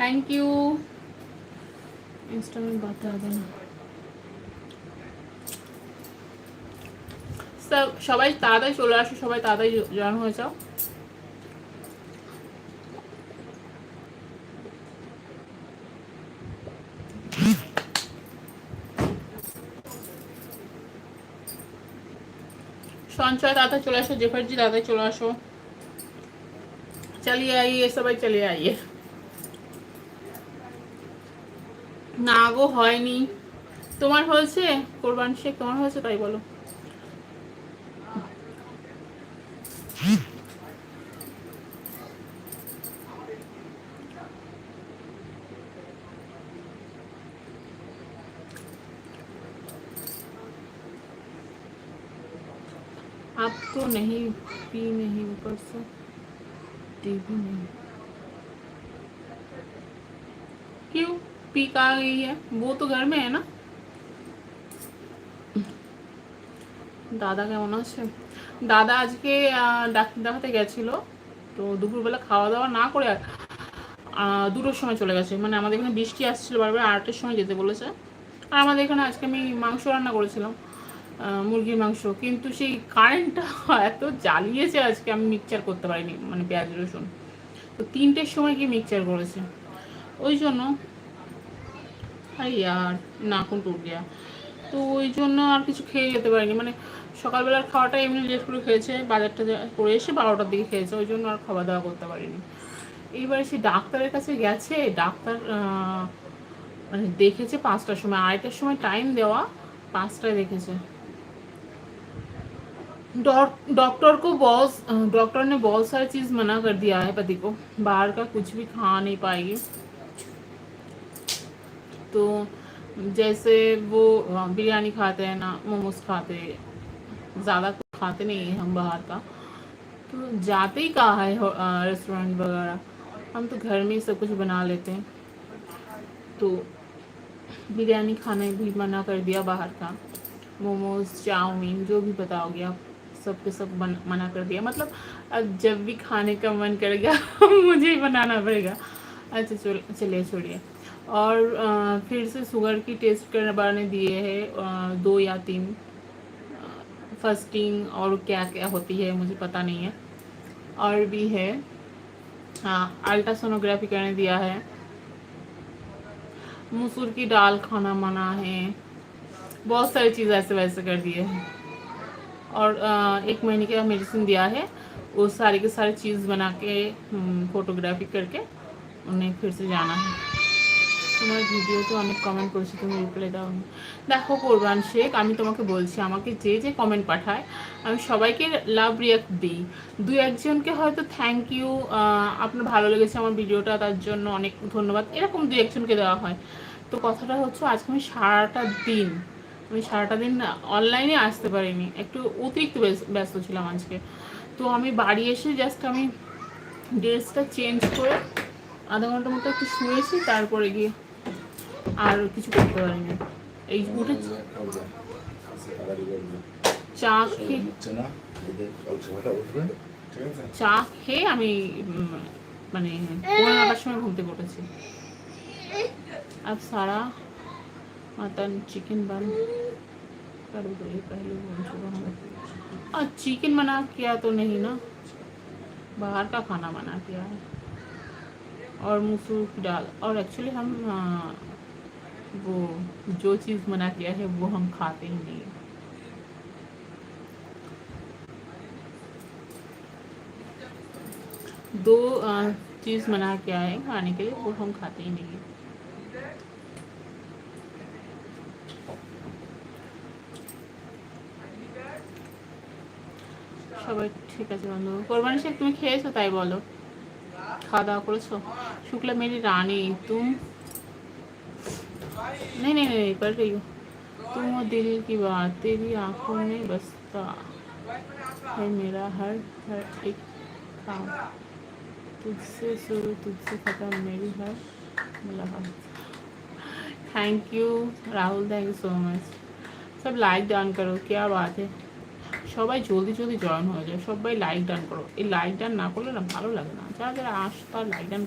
Thank you Insta में बता देना সব সবাই তাড়াতাড়ি চলে আসো সবাই তাড়াতাড়ি জয়েন হয়ে যাও সঞ্চয় তাড়াতাড়ি চলে আসো জেফারজি তাড়াতাড়ি চলে আসো চালিয়ে আইয়ে সবাই চালিয়ে আইয়ে না গো হয়নি তোমার হয়েছে কোরবান শেখ তোমার হয়েছে তাই বলো आप तो नहीं पी नहीं ऊपर से टीवी नहीं क्यों पी कहाँ गई है वो तो घर में है ना দাদা কেমন আছে দাদা আজকে আহ, ডাক্তার দেখাতে গেছিল তো দুপুরবেলা খাওয়া দাওয়া না করে আহ, দুটোর সময় চলে গেছে মানে আমাদের এখানে বৃষ্টি আসছিল বারবার আটটার সময় যেতে বলেছে আর আমাদের এখানে আজকে আমি মাংস রান্না করেছিলাম আহ, মুরগির মাংস কিন্তু সেই কারেন্টটা এত জ্বালিয়েছে আজকে আমি মিক্সচার করতে পারিনি মানে পেঁয়াজ রসুন তো তিনটের সময় গিয়ে মিক্সচার করেছে ওই জন্য আরে ইয়ার নাকুন টুট গিয়া তো ওই জন্য আর কিছু খেয়ে যেতে পারিনি মানে সকালবেলার খাওয়াটা এমনি লেট করে খেয়েছে বাজারটা যা- করে এসে বারোটার দিকে খেয়েছে ওই জন্য আর খাওয়া দাওয়া করতে পারিনি এইবারে সে ডাক্তারের কাছে গেছে ডাক্তার আহ, মানে দেখেছে পাঁচটার সময় আড়াইটার সময় টাইম দেওয়া পাঁচটায় দেখেছে डॉक- डॉक्टर को बहुत डॉक्टर ने बहुत सारी चीज़ मना कर दिया है पति को बाहर का कुछ भी खा नहीं पाएगी तो जैसे वो बिरयानी खाते हैं ना, मोमोज खाते, ज़्यादा खाते नहीं हैं हम बाहर का। तो जाते ही कहा है रेस्टोरेंट वगैरह? हम तो घर में ही सब कुछ बना लेते हैं। तो बिरयानी खाने भी मना कर दिया बाहर का। मोमोज, चाउमीन, जो भी बताओगे आप सब के सब मना कर दिया। मतलब अब जब भी खाने का मन करेगा मुझे ही बनाना पड़ेगा। अच्छा चल, चलिए छोड़िए। और फिर से शुगर की टेस्ट करवाने दिए हैं दो या तीन। फस्टिंग और क्या क्या होती है मुझे पता नहीं है। और भी है। हाँ अल्ट्रासोनोग्राफी करने दिया है। मसूर की दाल खाना मना है। बहुत सारी चीज़ ऐसे वैसे कर दिए हैं। और एक महीने का मेडिसिन दिया है। वो सारी के सारी चीज़ बना के फोटोग्राफी करके उन्हें फिर से जाना है। তোমার ভিডিওতে অনেক কমেন্ট করেছি, তুমি রিপ্লাই দাও। দেখো কোরবান শেখ, আমি তোমাকে বলছি, আমাকে যে যে কমেন্ট পাঠায়, আমি সবাইকে লাভ রিয়াক্ট দিই। দু একজনকে হয়তো থ্যাংক ইউ আপনার ভালো লেগেছে আমার ভিডিওটা তার জন্য অনেক ধন্যবাদ। এরকম দু একজনকে দেওয়া হয়। তো কথাটা হচ্ছে, আজকে আমি সারাটা দিন, আমি সারাটা দিন অনলাইনে আসতে পারিনি। একটু অতিরিক্ত ব্যস্ত ছিলাম আজকে। তো আমি বাড়ি এসে জাস্ট আমি ড্রেসটা চেঞ্জ করে, আধা ঘণ্টার মতো একটু শুয়েছি, তারপরে গিয়ে আর কিছু করতে পারিনি এই উঠে চা খেয়ে হচ্ছে না এদের অল্প সময়টা উঠবে ঠিক আছে চা খেয়ে আমি উম, মানে পনেরো নটার সময় ঘুম থেকে উঠেছি अब सारा मटन चिकन बन कर गए पहले बोल चुका हूँ और चिकन बना किया तो नहीं ना बाहर का खाना बना किया है और मसूर की दाल और एक्चुअली हम आ, वो जो चीज़ मना किया है वो हम खाते ही नहीं हैं। दो आ, चीज़ मना किया है खाने के लिए वो हम खाते ही नहीं हैं। সবাই ঠিক আছে বন্ধু কোরবানি শেখ তুমি খেয়েছো তাই বলো খাওয়া দাওয়া করেছো শুক্লা মেরি রানী তুম नहीं नहीं नहीं पढ़ रही हो तुम हो दिल की बात तेरी आंखों में बसता है मेरा हर हर एक काम तुझसे शुरू तुझसे खत्म मेरी हर मुलाकात thank you Rahul thank you so much सब लाइक डाउन करो क्या बात है সবাই জলদি জলদি জয়েন হয়ে যায় সবাই লাইক ডান করো এই লাইক ডান না করলে না ভালো লাগে না যারা যারা আসো তারা লাইক ডান